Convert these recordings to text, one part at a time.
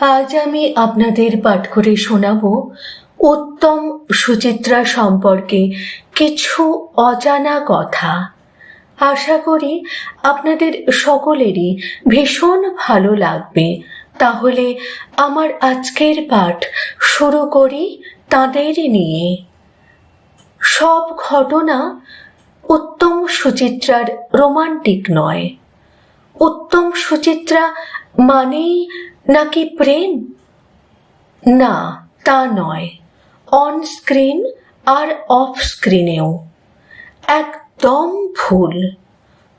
আজ আমি আপনাদের পাঠ করে শোনাব উত্তম সুচিত্রা সম্পর্কে কিছু অজানা কথা। আশা করি আপনাদের সকলেরই ভীষণ ভালো লাগবে। তাহলে আমার আজকের পাঠ শুরু করি তাদের নিয়ে। সব ঘটনা উত্তম সুচিত্রার রোমান্টিক নয়। উত্তম সুচিত্রা মানেই নাকি প্রেম? না, তা নয়। অন স্ক্রিন আর অফ স্ক্রিনেও একদম ভুল।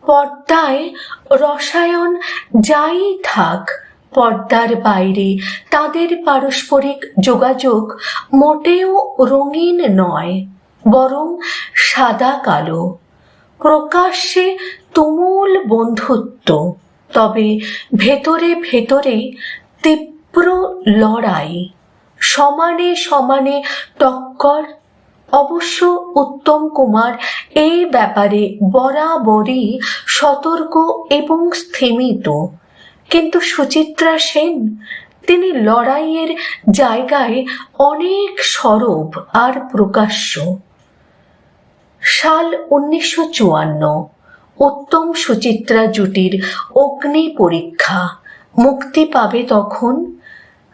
পর্দায় রসায়ন যাই থাক, পর্দার বাইরে তাদের পারস্পরিক যোগাযোগ মোটেও রঙিন নয়, বরং সাদা কালো। প্রকাশ্যে তুমুল বন্ধুত্ব। তবে ভেতরে ভেতরে তীব্র লড়াই। সমানে সমানে টক্কর। অবশ্য উত্তম কুমার এই ব্যাপারে বরাবরই সতর্ক এবং স্থিমিত। কিন্তু সুচিত্রা সেন, তিনি লড়াইয়ের জায়গায় অনেক সরব আর প্রকাশ্য। সাল উনিশশো চুয়ান্ন উত্তম সুচিত্রা জুটির অগ্নি পরীক্ষা। মুক্তি পাবে তখন?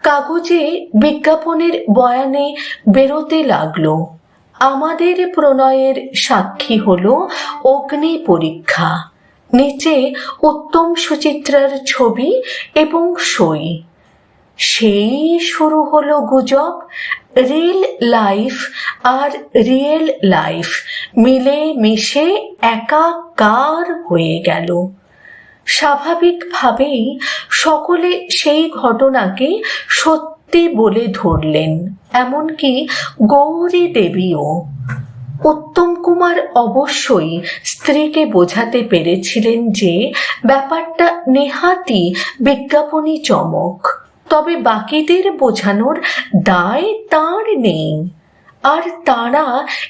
কাগজে বিজ্ঞাপনের বয়ানে বেরোতে লাগল। আমাদের প্রণয়ের সাক্ষী হল অগ্নি পরীক্ষা। নিচে উত্তম সুচিত্রার ছবি এবং সই। সেই শুরু হলো গুজব রিল লাইফ আর রিয়েল লাইফ। মিলে মিশে একাকার হয়ে গেল। স্বাভাবিকভাবেই সকলে সেই ঘটনাকে সত্যি বলে ধরলেন, এমনকি গৌরী দেবীও। উত্তম কুমার অবশ্যই স্ত্রীকে বোঝাতে পেরেছিলেন যে ব্যাপারটা নেহাতি বিজ্ঞাপনী চমক, তবে বাকিদের বোঝানোর দায় তার নেই। আর তারা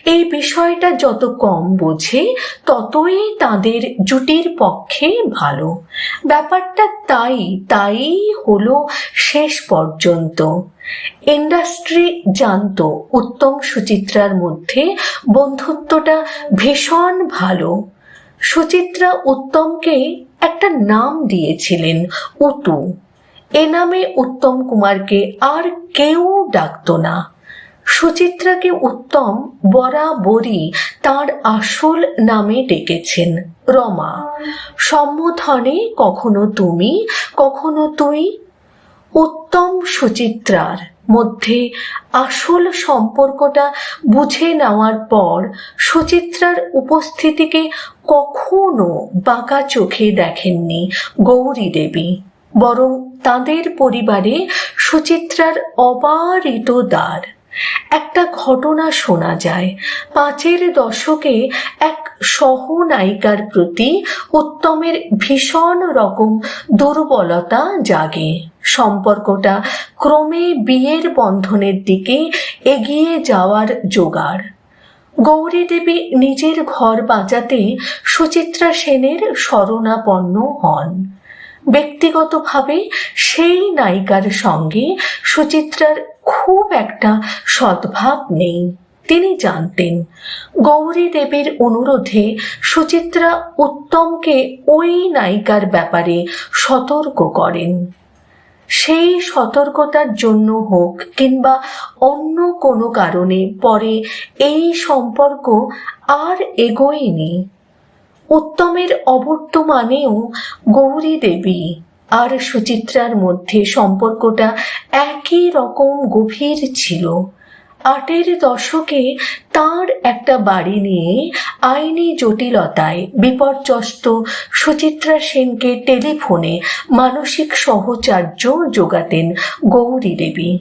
এই বিষয়টা যত কম বোঝে, ততই তাদের জুটির পক্ষে ভালো। ব্যাপারটা তাই তাই হলো শেষ পর্যন্ত। ইন্ডাস্ট্রি জানত উত্তম সুচিত্রার মধ্যে বন্ধুত্বটা ভীষণ ভালো। সুচিত্রা উত্তমকে একটা নাম দিয়েছিলেন, উতু। এ নামে উত্তম কুমারকে আর কেউ ডাকত না। সুচিত্রাকে উত্তম বরাবরই তার আসল নামে ডেকেছেন রমা। সম্বোধনে, কখনো তুমি, কখনো তুই? উত্তম সুচিত্রার মধ্যে আসল সম্পর্কটা বুঝে নেওয়ার পর সুচিত্রার উপস্থিতিকে কখনো বাঁকা চোখে দেখেননি গৌরী দেবী। বরং তাদের পরিবারে সুচিত্রার অবারিত দ্বার একটা ঘটনা শোনা যায়। পাঁচের দশকে এক সহনায়িকার প্রতি উত্তমের ভীষণ রকম দুর্বলতা জাগে। সম্পর্কটা ক্রমে বিয়ের বন্ধনের দিকে এগিয়ে যাওয়ার জোগাড়। গৌরী দেবী নিজের ঘর বাঁচাতে সুচিত্রা সেনের শরণাপন্ন হন। ব্যক্তিগতভাবে সেই নায়িকার সঙ্গে সুচিত্রার খুব একটা সদ্ভাব নেই। তিনি জানতেন, গৌরী দেবীর অনুরোধে সুচিত্রা উত্তমকে ওই নায়িকার ব্যাপারে সতর্ক করেন। সেই সতর্কতার জন্য হোক কিংবা অন্য কোনো কারণে পরে এই সম্পর্ক আর এগোয়নি। উত্তমের অবর্তমানেও গৌরী দেবী আর সুচিত্রার মধ্যে সম্পর্কটা একই রকম গভীর ছিল। আটের দশকে তার একটা বাড়ি নিয়ে আইনি জটিলতায় বিপর্যস্ত সুচিত্রা সেনকে টেলিফোনে মানসিক সহচার্য যোগাতেন গৌরী দেবী।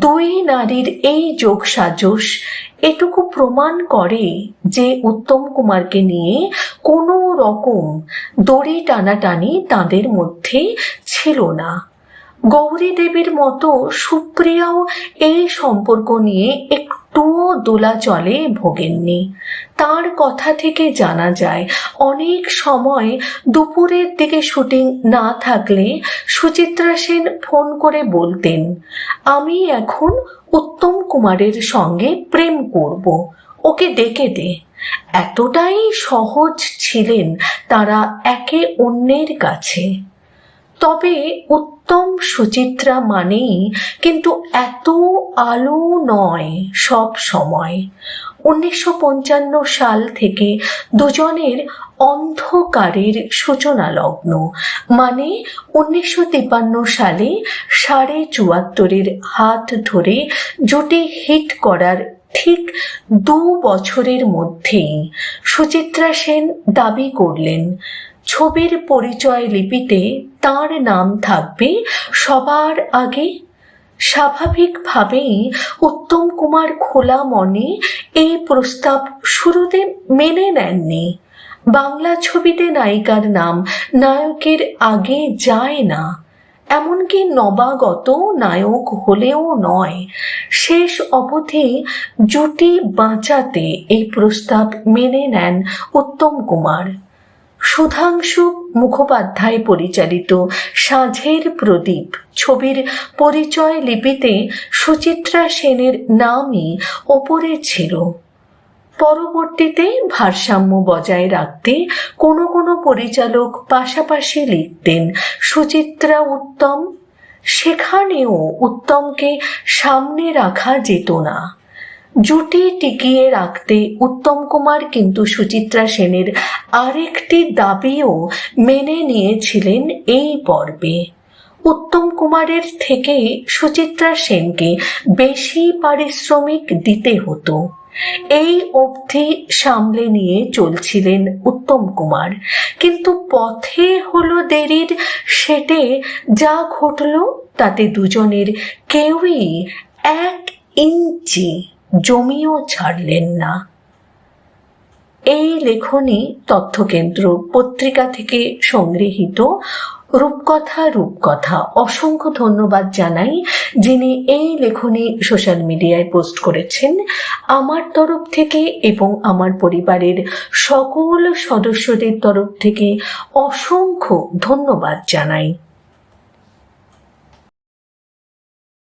দুই নারীর এই যোগ সাজস এটুকু প্রমাণ করে যে উত্তম কুমারকে নিয়ে কোনো রকম দড়ি টানাটানি তাদের মধ্যে ছিল না। গৌরী দেবীর মতো সুপ্রিয়াও এই সম্পর্ক নিয়ে একটুও দোলাচলে ভোগেননি। তার কথা থেকে জানা যায়, অনেক সময় দুপুরের দিকে শুটিং না থাকলে সুচিত্রা সেন ফোন করে বলতেন, আমি এখন উত্তম কুমারের সঙ্গে প্রেম করব, ওকে ডেকে দে। এতটাই সহজ ছিলেন তারা একে অন্যের কাছে। তবে উত্তম সুচিত্রা মানেই কিন্তু এত আলো নয় সব সময়। উনিশশো পঞ্চান্ন সাল থেকে দুজনের অন্ধকারের সূচনা লগ্ন মানে উনিশশো তিপান্ন সালে সাড়ে চুয়াত্তরের হাত ধরে জুটি হিট করার ঠিক দু বছরের মধ্যেই সুচিত্রা সেন দাবি করলেন ছবির পরিচয় লিপিতে তার নাম থাকবে সবার আগে। স্বাভাবিকভাবেই উত্তম কুমার খোলা মনে এই প্রস্তাব শুরুতে মেনে নেননি। বাংলা ছবিতে নায়িকার নাম নায়কের আগে যায় না। এমনকি নবাগত নায়ক হলেও নয়। শেষ অবধি জুটি বাঁচাতে এই প্রস্তাব মেনে নেন উত্তম কুমার। সুধাংশু মুখোপাধ্যায় পরিচালিত সাঁঝের প্রদীপ ছবির পরিচয় লিপিতে সুচিত্রা সেনের নামই ওপরে ছিল। পরবর্তীতে ভারসাম্য বজায় রাখতে কোনো কোনো পরিচালক পাশাপাশি লিখতেন সুচিত্রা উত্তম। সেখানেও উত্তমকে সামনে রাখা যেত না। জুটি টিকিয়ে রাখতে উত্তম কুমার কিন্তু সুচিত্রা সেনের আরেকটি দাবিও মেনে নিয়েছিলেন এই পর্বে। উত্তম কুমারের থেকে সুচিত্রা সেনকে বেশি পারিশ্রমিক দিতে হতো। এই অবধি সামলে নিয়ে চলছিলেন উত্তম কুমার। কিন্তু পথে হলো দেরির, সেটে যা ঘটল তাতে দুজনের কেউই এক ইঞ্চি জমিও ছাড়লেন না। এই লেখনী তথ্যকেন্দ্র পত্রিকা থেকে সংগৃহীত। রূপকথা রূপকথা, অসংখ্য ধন্যবাদ জানাই যিনি এই লেখনী সোশ্যাল মিডিয়ায় পোস্ট করেছেন। আমার তরফ থেকে এবং আমার পরিবারের সকল সদস্যদের তরফ থেকে অসংখ্য ধন্যবাদ জানাই।